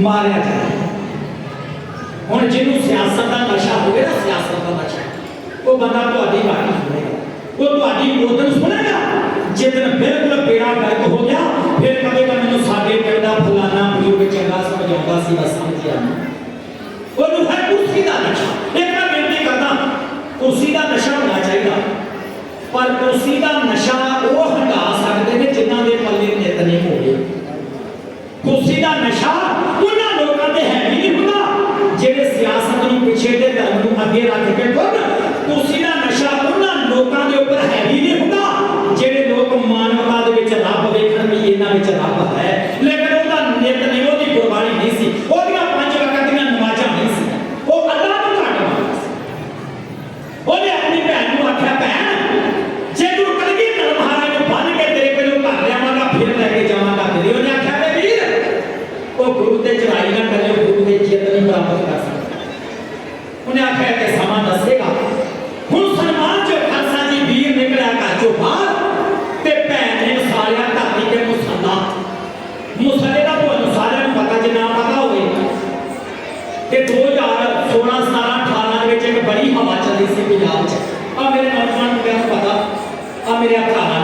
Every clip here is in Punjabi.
ਮਾਰਿਆ ਜਾਂਦਾ ਹੁਣ ਜਿਹਨੂੰ ਸਿਆਸਤ ਦਾ ਨਸ਼ਾ ਹੋਵੇ ਨਾ ਸਿਆਸਤ ਦਾ ਨਸ਼ਾ। ਉਹ ਬੰਦਾ ਤੁਹਾਡੀ ਬਾਣੀ ਸੁਣੇਗਾ। ਉਹ ਤੁਹਾਡੀ ਉਦੋਂ ਸੁਣੇਗਾ। ਜਿੱਦਨ ਬਿਲਕੁਲ ਪੇੜਾ ਗਰਕ ਹੋ ਗਿਆ, ਫਿਰ ਕਹੇਗਾ ਮੈਨੂੰ ਸਾਡੇ ਪਿੰਡ ਦਾ ਫਲਾਣਾ ਬਜ਼ੁਰਗ ਚੰਗਾ ਸਮਝਾਉਂਦਾ ਸੀ ਬਸ ਸਮਝਿਆ ਉਹਨੂੰ ਹੈ ਕੁਰਸੀ ਦਾ ਨਸ਼ਾ। ਇੱਕ ਮੈਂ ਬੇਨਤੀ ਕਰਦਾ, ਕੁਰਸੀ ਦਾ ਨਸ਼ਾ ਹੋਣਾ ਚਾਹੀਦਾ। ਪਰ ਕੁਰਸੀ ਦਾ ਨਸ਼ਾ ਉਹ ਦਾ ਨਸ਼ਾ ਉਹਨਾਂ ਲੋਕਾਂ ਤੇ ਹੈ ਨਹੀਂ ਹੁੰਦਾ। ਜਿਹੜੇ ਸਿਆਸਤ ਨੂੰ ਪਿੱਛੇ ਤੇ ਧਰਮ ਨੂੰ ਅੱਗੇ ਰੱਖ ਤੇ 2016 17 18 ਵਿੱਚ ਇੱਕ ਬੜੀ ਹਵਾ ਚੱਲੀ ਸੀ ਪੰਜਾਬ 'ਚ। ਆ ਮੇਰੇ ਨੌਜਵਾਨ ਨੂੰ ਪਤਾ ਆ ਮੇਰੇ ਭਰਾ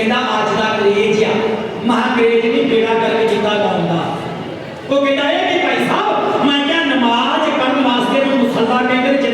ਕਹਿੰਦਾ, ਅੱਜ ਦਾ ਕਰੇਜ ਆ। ਮਹਾ ਕਰੇਜ ਨਹੀਂ, ਬੇੜਾ ਕਰਕੇ ਜਿੱਤਾ ਗਾਉਂਦਾ ਉਹ ਕਹਿੰਦਾ, ਇਹ ਕਿ ਭਾਈ ਸਾਹਿਬ, ਮੈਂ ਕਿਹਾ ਨਮਾਜ਼ ਕਰਨ ਵਾਸਤੇ ਨੂੰ ਮੁਸਲਮਾਨ ਕਹਿੰਦੇ